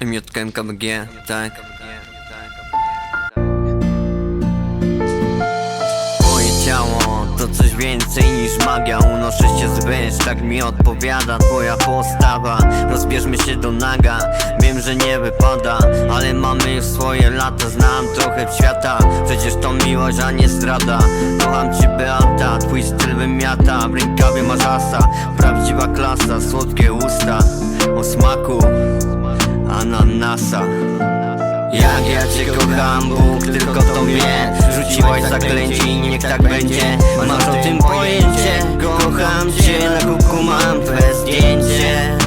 MJKMKBG, tak. Moje ciało to coś więcej niż magia Unoszę się z wyż, tak mi odpowiada twoja postawa. Rozbierzmy się do naga, wiem, że nie wypada Ale mamy już swoje lata, znam trochę świata. Przecież to miłość, a nie zdrada Kocham cię Beata, twój styl wymiata. W rękawie masz asa, prawdziwa klasa Słodkie usta, o smaku ananasa jak ja cię kocham, Bóg tylko to wie Rzuciłaś zaklęcie i niech tak będzie. Masz o tym pojęcie. Kocham cię, na kubku mam twoje zdjęcie.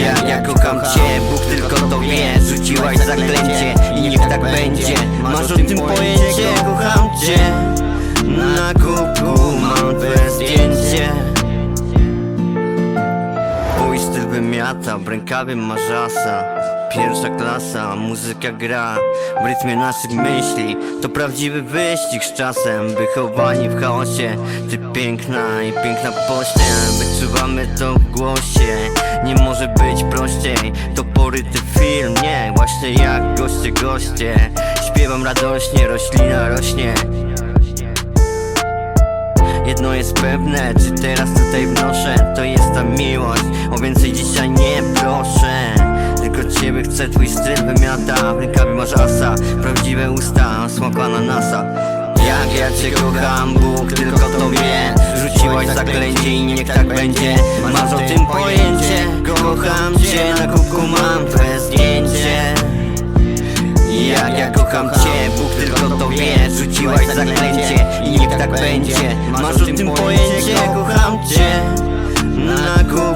Jak ja kocham cię, Bóg tylko to wie Rzuciłaś zaklęcie i niech tak będzie. Masz o tym pojęcie, kocham wymiata, w rękawie Pierwsza klasa, muzyka gra W rytmie naszych myśli. To prawdziwy wyścig z czasem Wychowani w chaosie. Ty piękna i piękna pościel Wyczuwamy to w głosie. Nie może być prościej To poryty film, nie. Właśnie jak goście goście. Śpiewam radośnie, roślina rośnie. Jedno jest pewne, czy teraz tutaj wnoszę To jest ta miłość, o więcej dzisiaj nie proszę. Tylko ciebie chcę, twój styl wymiata. W rękawie asa, prawdziwe usta Smak ananasa jak ja cię kocham, Bóg tylko to wie. Rzuciłaś zaklęcie i niech tak będzie. Masz o tym pojęcie. Kocham cię, na kubku mam twoje zdjęcie. Jak ja kocham cię, Bóg tylko to wie. Rzuciłaś zaklęcie i niech tak będzie. Masz o tym pojęcie, kocham cię Na kubku